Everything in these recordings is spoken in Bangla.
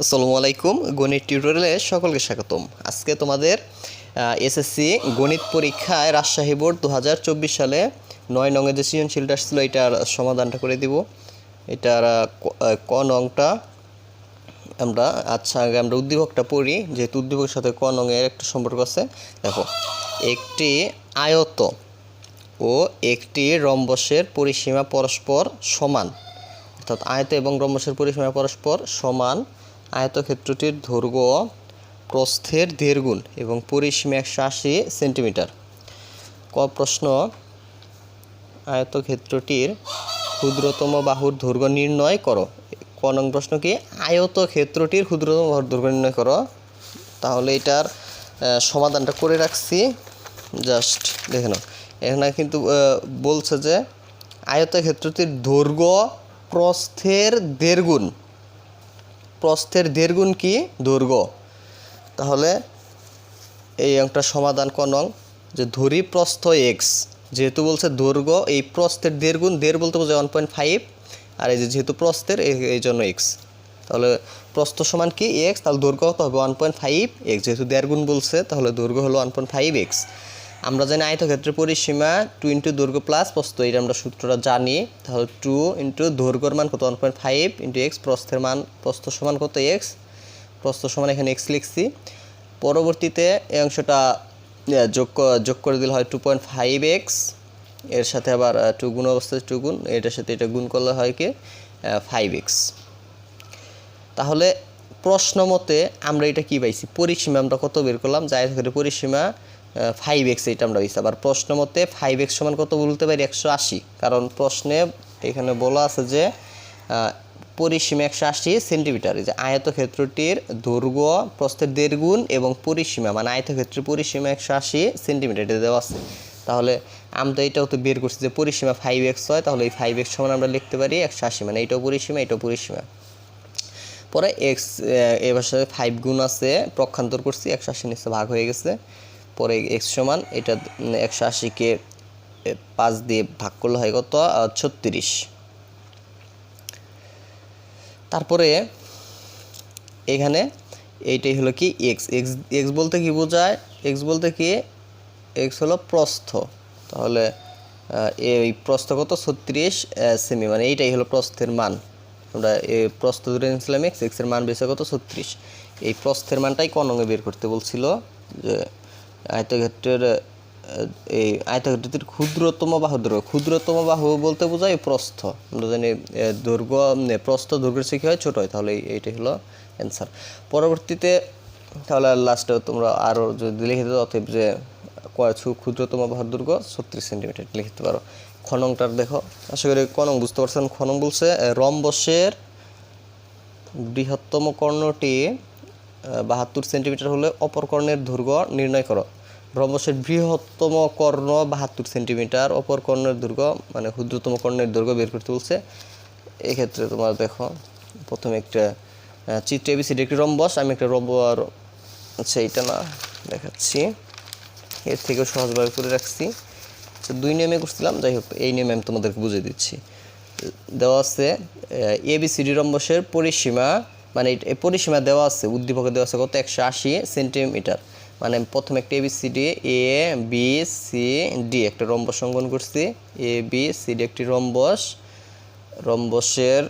আসসালামু আলাইকুম। গণিত টিউটোরিয়ালে সকলকে স্বাগতম। আজকে তোমাদের এসএসসি গণিত পরীক্ষায় রাজশাহী বোর্ড দু হাজার চব্বিশ সালে নয় নঙে যে সৃজনশীলটা ছিল, এটার সমাধানটা করে দিব। এটার ক- নংটা আমরা আচ্ছা আগে আমরা উদ্দীপকটা পড়ি। যেহেতু উদ্দীপকের সাথে ক নঙের একটা সম্পর্ক আছে, দেখো, একটি আয়ত ও একটি রম্বসের পরিসীমা পরস্পর সমান। অর্থাৎ আয়ত এবং রম্বসের পরিসীমা পরস্পর সমান আয়তক্ষেত্রটির দৈর্ঘ্য প্রস্থের দেড় গুণ এবং পরিসীমা একশো আশি সেন্টিমিটার। ক প্রশ্ন, আয়তক্ষেত্রটির ক্ষুদ্রতম বাহুর দৈর্ঘ্য নির্ণয় করো। ক নং প্রশ্ন কি? আয়তক্ষেত্রটির ক্ষুদ্রতম বাহুর দৈর্ঘ্য নির্ণয় করো। তাহলে এটার সমাধানটা করে রাখছি। জাস্ট দেখে নাও। এখানে কিন্তু বলছে যে আয়তক্ষেত্রটির দৈর্ঘ্য প্রস্থের দেড় গুণ প্রস্থের দেড় গুণ কি? দৈর্ঘ্য তাহলে এই অঙ্কটা সমাধান নং। যে ধরি প্রস্থ এক্স যেহেতু বলছে দৈর্ঘ্য এই প্রস্থের দেড় গুণ দেড় বলতে বলছে ওয়ান পয়েন্ট ফাইভ আর এই যে যেহেতু প্রস্থের, এই জন্য এক্স তাহলে প্রস্থ সমান কি? এক্স তাহলে দৈর্ঘ্য কত হবে? ওয়ান পয়েন্ট ফাইভ এক্স যেহেতু দেড় গুণ বলছে, তাহলে দৈর্ঘ্য হলো ওয়ান পয়েন্ট ফাইভ এক্স আমরা জানি আয়তক্ষেত্রের পরিসীমা টু ইন্টু দৈর্ঘ্য প্লাস প্রস্থ, এটা আমরা সূত্রটা জানি। তাহলে টু ইন্টু দৈর্ঘ্যর মান কত? One point five into x প্রস্থের মান, প্রস্থ সমান কত এক্স প্রস্থ সমান এখানে এক্স লিখছি। পরবর্তীতে এই অংশটা যোগ যোগ করে দিলে হয় টু পয়েন্ট ফাইভ এক্সের সাথে আবার টু গুণ অবস্থায় টু গুণ, এটার সাথে এটা গুণ করলে হয় কি? ফাইভ এক্স তাহলে প্রশ্ন মতে আমরা এটা কি পাইছি? পরিসীমা আমরা কত বের করলাম? যাই থেকে পরিসীমা ফাইভ এক্স এটা আমরা পাইছি আবার প্রশ্ন মতে ফাইভ এক্স সমান কত বলতে পারি? একশো আশি। কারণ প্রশ্নে এখানে বলা আছে যে পরিসীমা একশো আশি সেন্টিমিটার। যে আয়তক্ষেত্রটির দৈর্ঘ্য, প্রস্থের দেড় গুণ এবং পরিসীমা মানে আয়তক্ষেত্রের পরিসীমা একশো আশি সেন্টিমিটার এটা দেওয়া আছে। তাহলে আমরা এটাও তো বের করছি যে পরিসীমা ফাইভ এক্স হয়, তাহলে এই ফাইভ এক্স সমান আমরা লিখতে পারি একশো আশি মানে এইটাও পরিসীমা, এটাও পরিসীমা। পরে এক্স এবার ফাইভ গুণ আছে, প্রক্ষান্তর করছি, একশো আশি নিচে ভাগ হয়ে গেছে। পরে এক্স সমান, এটা একশো আশিকে পাঁচ দিয়ে ভাগ করলে হয় কত? ছত্রিশ। তারপরে এখানে এইটাই হলো কি এক্স এক্স এক্স বলতে কি বোঝায়? এক্স বলতে কি এক্স হলো প্রস্থ। তাহলে এই প্রস্থ কত? ছত্রিশ সেমি মানে এইটাই হলো প্রস্থের মান। আমরা এই প্রস্থ ধরে নিয়েছিলাম এক্স এক্সের মান বেশি কত? ছত্রিশ। এই প্রস্থের মানটাই কনঙ্গে বের করতে বলছিল? যে আয়তক্ষেত্রের এই আয়তক্ষেত্রটির ক্ষুদ্রতম বাহু দৈর্ঘ্য ক্ষুদ্রতম বাহু বলতে বোঝায় প্রস্থ। আমরা জানি দৈর্ঘ্য উম, প্রস্থ দৈর্ঘ্যের চেয়ে কী হয়? ছোটো হয়। তাহলে এই- এইটাই হলো অ্যান্সার পরবর্তীতে তাহলে লাস্টে তোমরা আরও যদি লিখে দাও অতএব যে ক্ষুদ্রতম বাহুর দৈর্ঘ্য ছত্রিশ সেন্টিমিটার লিখতে পারো। খনংটার দেখো। আশা করি খনং বুঝতে পারছেন। খনং বলছে রম্বসের বৃহত্তম কর্ণটি বাহাত্তর সেন্টিমিটার হলে অপর কর্ণের দৈর্ঘ্য নির্ণয় করো। রম্বসের বৃহত্তম কর্ণ বাহাত্তর সেন্টিমিটার, অপর কর্ণের দৈর্ঘ্য মানে ক্ষুদ্রতম কর্ণের দৈর্ঘ্য বের করতে বলছে। এক্ষেত্রে তোমার দেখো, প্রথমে একটা চিত্র এবিসিডি একটি রম্বস, আমি একটা রম্ব আর আচ্ছা এইটা না, দেখাচ্ছি। এর থেকেও সহজভাবে করে রাখছি। আচ্ছা দুই নিয়মে করছিলাম, যাই হোক, এই নিয়মে আমি তোমাদেরকে বুঝিয়ে দিচ্ছি। দেওয়া আছে এবিসিডি রম্বসের পরিসীমা মানে এই- পরিসীমা দেওয়া আছে, উদ্দীপকে দেওয়া আছে কত? একশো আশি সেন্টিমিটার। মানে প্রথমে একটা ABCD A B C D একটা রম্বস অঙ্কন করছি। এ বি সি ডি একটি রম্বস। রম্বসের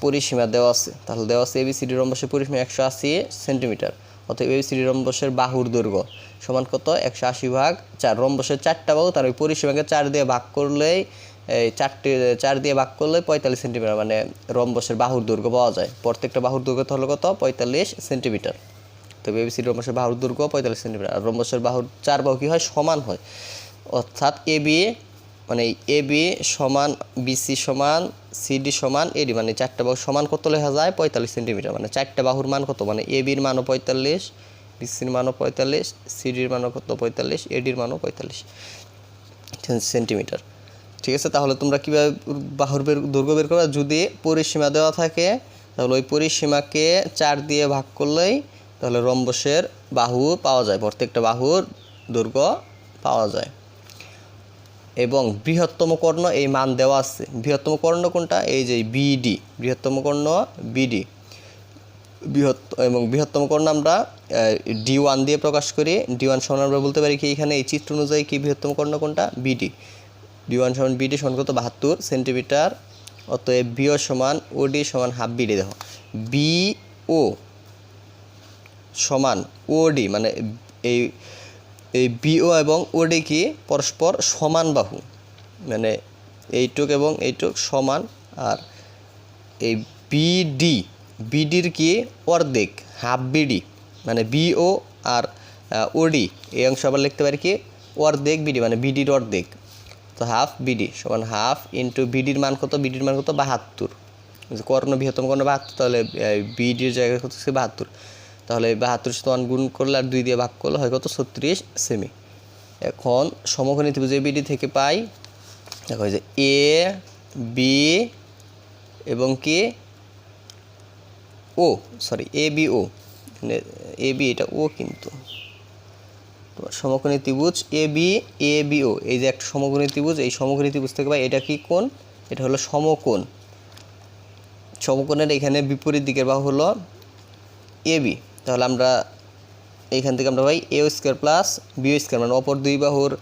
পরিসীমা দেওয়া আছে। তাহলে দেওয়া আছে এবিসিডি রম্বসের পরিসীমা একশো আশি সেন্টিমিটার। অতএব এবিসিডি রম্বসের বাহুর দৈর্ঘ্য সমান কত? একশো আশি ভাগ চার। রম্বসের চারটা বাহু, তার ওই পরিসীমাকে চার দিয়ে ভাগ করলেই এই চারটে, চার দিয়ে ভাগ করলে পঁয়তাল্লিশ সেন্টিমিটার মানে রম্বসের বাহুর দৈর্ঘ্য পাওয়া যায়। প্রত্যেকটা বাহুর দৈর্ঘ্য হলো কত? পঁয়তাল্লিশ সেন্টিমিটার। তবে এবিসিডি রম্বসের বাহুর দৈর্ঘ্য পঁয়তাল্লিশ সেন্টিমিটার। আর রম্বসের বাহুর চার বাহু কী হয়? সমান হয়। অর্থাৎ এ বি মানে এ বি সমান বিসি সমান সিডি সমান এডি মানে চারটা বাহু সমান কত লেখা যায়? পঁয়তাল্লিশ সেন্টিমিটার। মানে চারটা বাহুর মান কত? মানে এ বির মানও পঁয়তাল্লিশ বিসির মানও পঁয়তাল্লিশ সিডির মানও কত? পঁয়তাল্লিশ এডির মানও পঁয়তাল্লিশ সেন্টিমিটার। ঠিক আছে, তাহলে তোমরা কীভাবে বাহুর বের দৈর্ঘ্য বের করবে? যদি পরিসীমা দেওয়া থাকে, তাহলে ওই পরিসীমাকে চার দিয়ে ভাগ করলেই তাহলে রম্বসের বাহু পাওয়া যায়, প্রত্যেকটা বাহুর দৈর্ঘ্য পাওয়া যায়। এবং বৃহত্তম কর্ণ এই মান দেওয়া আছে। বৃহত্তম কর্ণ কোনটা? এই যে বিডি বৃহত্তম কর্ণ বিডি বৃহৎ, এবং বৃহত্তম কর্ণ আমরা ডি ওয়ান দিয়ে প্রকাশ করি। ডি ওয়ান সমান আমরা বলতে পারি কি এখানে? এই চিত্র অনুযায়ী কি বৃহত্তম কর্ণ কোনটা? বিডি ডি ওয়ান সমান বিডি সমান কত? বাহাত্তর সেন্টিমিটার, অতএব বিও সমান ওডি সমান হাফ বিডি। দেখো, বি ও সমান ওডি মানে এই এই বিও এবং ওডি কি পরস্পর সমান বাহু। মানে এইটুক এবং এইটুক সমান, আর এই বিডি বিডির কি অর্ধেক, হাফ বিডি। মানে বিও আর ওডি এই অংশ আবার লিখতে পারি কি? অর্ধেক বিডি মানে বিডির অর্ধেক। তো হাফ বিডি সমান হাফ ইন্টু বিডির মান কত? বিডির মান কত? বাহাত্তর। কর্ণ বৃহত্তম কর্ণ বাহাত্তর, তাহলে বিডির জায়গায় কত হচ্ছে? বাহাত্তর। তাহলে বাহাত্তর সাথে গুণ করলে আর দুই দিয়ে ভাগ করলে হয় কত? ছত্রিশ সেমি এখন সমকোণী ত্রিভুজ বিডি থেকে পাই, দেখো যে এ বি এবং কি? ও sorry A B O A B এটা ও কিন্তু। সমকোণী ত্রিভুজ এ বি এ বি ও এই যে একটা সমকোণী ত্রিভুজ, এই সমকোণী ত্রিভুজ থেকে পাই এটা কি কোণ? এটা হলো সমকোণ। সমকোণের এখানে বিপরীত দিকের বাহু হলো এ বি তাহলে আমরা এইখান থেকে আমরা পাই A square plus B square মানে অপর দুই বাহুর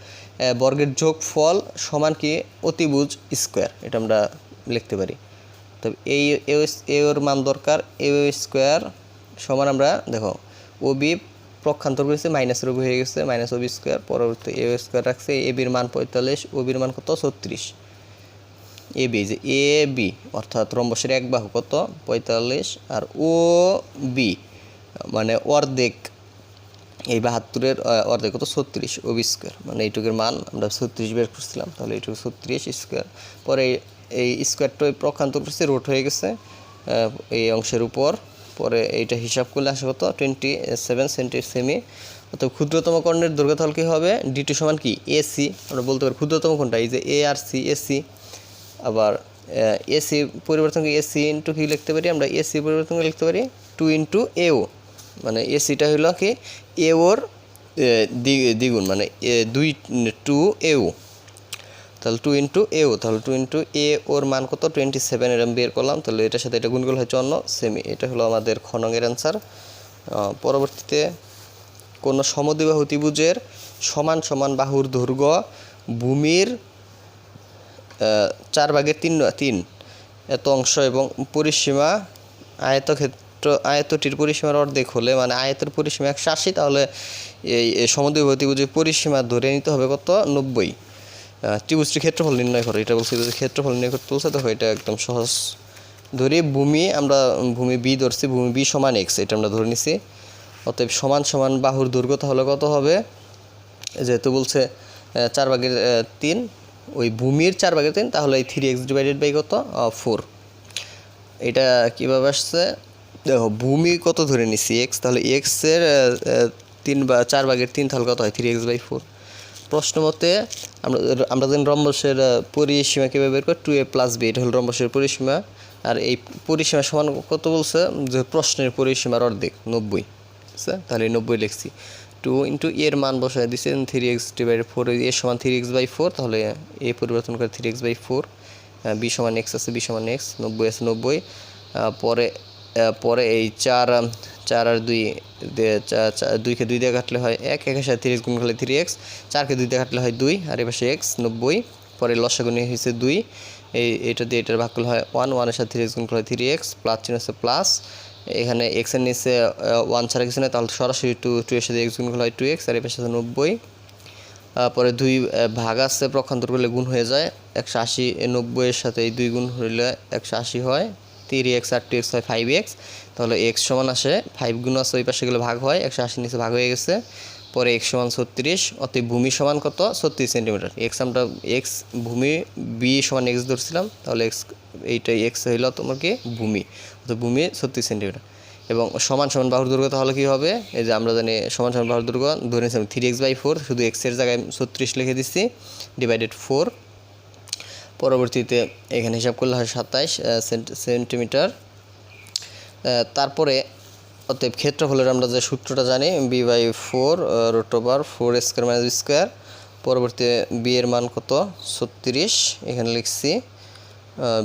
বর্গের যোগ ফল সমান কি? অতিভুজ স্কোয়ার এটা আমরা লিখতে পারি। তবে এই এ এ ওর মান দরকার এ স্কোয়ার সমান আমরা, দেখো ও বি প্রক্ষান্তর করেছে মাইনাসের ওবি হয়ে গেছে মাইনাস ওবি স্কোয়ার পরবর্তী এ স্কোয়ার রাখছে এ বির মান পঁয়তাল্লিশ ও বির মান কত? ছত্রিশ। এ বি যে এ বি অর্থাৎ রম্বসের এক বাহু কত? পঁয়তাল্লিশ। আর ও বি মানে অর্ধেক, এই বাহাত্তরের অর্ধেক কত? ছত্রিশ ও বি স্কোয়ার মানে এইটুকের মান আমরা ছত্রিশ বের করছিলাম, তাহলে এইটুকু ছত্রিশ স্কোয়ার পরে এই- স্কোয়ারটা ওই প্রক্ষান্তর করছে রোট হয়ে গেছে এই অংশের উপর। পরে এইটা হিসাব করলে আসে কত? টোয়েন্টি সেভেন সেন্টি সেমি অর্থাৎ ক্ষুদ্রতম কর্ণের দৈর্ঘ্য কী হবে? ডিটি সমান কি? এসি আমরা বলতে পারি ক্ষুদ্রতম কোনটা এই যে এ আর সি এসি আবার এসি পরিবর্তনকে এসি ইন্টু কি লিখতে পারি আমরা? এসি পরিবর্তন লিখতে পারি টু ইন্টু এও মানে এসিটা হলো কি? এ ওর দ্বি- দ্বিগুণ মানে দুই টু এও তাহলে টু ইন্টু এও তাহলে টু ইন্টু এ ওর মান কত? টোয়েন্টি সেভেন এরম বের করলাম। তাহলে এটার সাথে এটা করলে হয় চন্ন সেমি এটা হলো আমাদের খনঙের অ্যান্সার পরবর্তীতে কোনো সমদ্বিবাহু ত্রিভুজের সমান সমান বাহুর দৈর্ঘ্য ভূমির চার ভাগের তিন তিন। এত অংশ এবং পরিসীমা আয়তক্ষেত্র, আয়তটির পরিসীমার অর্ধেক হলে মানে আয়তের পরিসীমা একশো আশি, তাহলে এই সমদ্বিবাহু ত্রিভুজের পরিসীমা ধরে নিতে হবে কত? নব্বই। ত্রিভুজটির ক্ষেত্রফল নির্ণয় করো। এটা বলছি যে ক্ষেত্রফল নির্ণয় করতে বলছে দেখো এটা একদম সহজ। ধরি ভূমি, আমরা ভূমি বি ধরছি, ভূমি বি সমান এক্স এটা আমরা ধরে নিছি। অতএব সমান সমান বাহুর দৈর্ঘ্য তাহলে কত হবে? যেহেতু বলছে চার ভাগের তিন, ওই ভূমির চার ভাগের তিন, তাহলে এই থ্রি এক্স ডিভাইডেড বাই কত? ফোর এটা কীভাবে আসছে? দেখো, ভূমি কত ধরে নিছি? এক্স তাহলে এক্সের তিন বা চার ভাগের তিন তাহলে কত হয়? থ্রি এক্স বাই ফোর প্রশ্ন মতে, আমরা আমরা যেন রম্বসের পরিসীমা কীভাবে বের করি? টু এ প্লাস বি এটা হলো রম্বসের পরিসীমা। আর এই পরিসীমা সমান কত বলছে? যে প্রশ্নের পরিসীমার অর্ধেক, নব্বই। তাহলে নব্বই লিখছি। টু ইন্টু এর মান বসায় দিচ্ছে three x divide four A সমান থ্রি এক্স বাই ফোর তাহলে এ পরিবর্তন করে three x by four B সমান এক্স আছে বি সমান এক্স নব্বই আছে, নব্বই। পরে পরে এই চার চার আর দুই দুইকে দুই দিয়ে কাটলে হয় এক, একের সাথে তিরিশ গুণ করলে থ্রি এক্স, চারকে দুই দিয়ে কাটলে হয় দুই, আর এপাশে এক্স নব্বই, পরে লসাগুনি হয়েছে দুই, এই, এটা দিয়ে এটার ভাগ করলে হয় ওয়ান, ওয়ানের সাথে এক্স গুণ করলে থ্রি এক্স, প্লাস চিহ্ন হচ্ছে প্লাস, এখানে এক্সের নিচে ওয়ান ছাড়া কিছু নেই, তাহলে সরাসরি টু টু এর সাথে এক্স গুণ করলে হয় টু এক্স, আর পাশে আছে নব্বই পরে দুই ভাগ আছে, প্রক্ষান্তর করলে গুণ হয়ে যায়, একশো আশি নব্বইয়ের সাথে এই দুই গুণ হইলে একশো আশি হয় থ্রি এক্স আর টু এক্স হয় ফাইভ এক্স তাহলে এক্স সমান আসে ফাইভ গুণ আছে ওই পাশে গেলে ভাগ হয়, একশো আশি নিচে ভাগ হয়ে গেছে। পরে এক্স সমান ছত্রিশ, অতএব ভূমি সমান কত? ছত্রিশ সেন্টিমিটার। এক্স আমরা এক্স ভূমি বি সমান এক্স ধরছিলাম, তাহলে এক্স এইটাই এক্স হইল তোমার কি? ভূমি। অর্থাৎ ভূমি ছত্রিশ সেন্টিমিটার। এবং সমান সমান বাহুর দৈর্ঘ্য তাহলে কী হবে? এই যে আমরা জানি সমান সমান বাহুর দৈর্ঘ্য, ধরে নিয়েছিলাম থ্রি এক্স বাই ফোর শুধু এক্সের জায়গায় ছত্রিশ লিখে দিচ্ছি ডিভাইডেড ফোর পরবর্তীতে এখানে হিসাব করলে হয় সাতাইশ সেন্টিমিটার। তারপরে অতএব ক্ষেত্রফলের আমরা যে সূত্রটা জানি B by four root over four square minus square পরবর্তীতে বি এর মান কত? ছত্রিশ, এখানে লিখছি।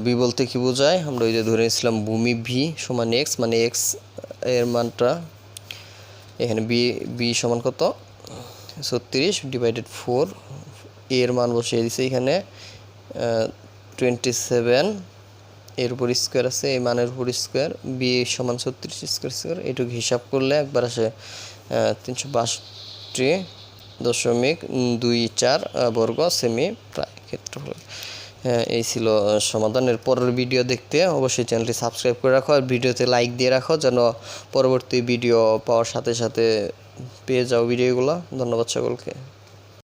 বি বলতে কি বোঝায়? আমরা ওই যে ধরে নিয়েছিলাম ভূমি ভি সমান এক্স মানে এক্সের মানটা। এখানে বি বি সমান কত? ছত্রিশ ডিভাইডেড ফোর এর মান বসিয়ে দিছে এখানে। টোয়েন্টি সেভেন এর উপর স্কোয়ার আছে, এই মানের উপর স্কোয়ার বি সমান ছত্রিশ স্কোয়ার স্কোয়ার এটুকু হিসাব করলে একবার আসে তিনশো বাষট্টি দশমিক দুই চার বর্গ সেমি প্রায় ক্ষেত্রফল। এই ছিল সমাধানের পরের ভিডিও দেখতে অবশ্যই চ্যানেলটি সাবস্ক্রাইব করে রাখো আর ভিডিওতে লাইক দিয়ে রাখো যেন পরবর্তী ভিডিও পাওয়ার সাথে সাথে পেয়ে যাও ভিডিওগুলো ধন্যবাদ সকলকে।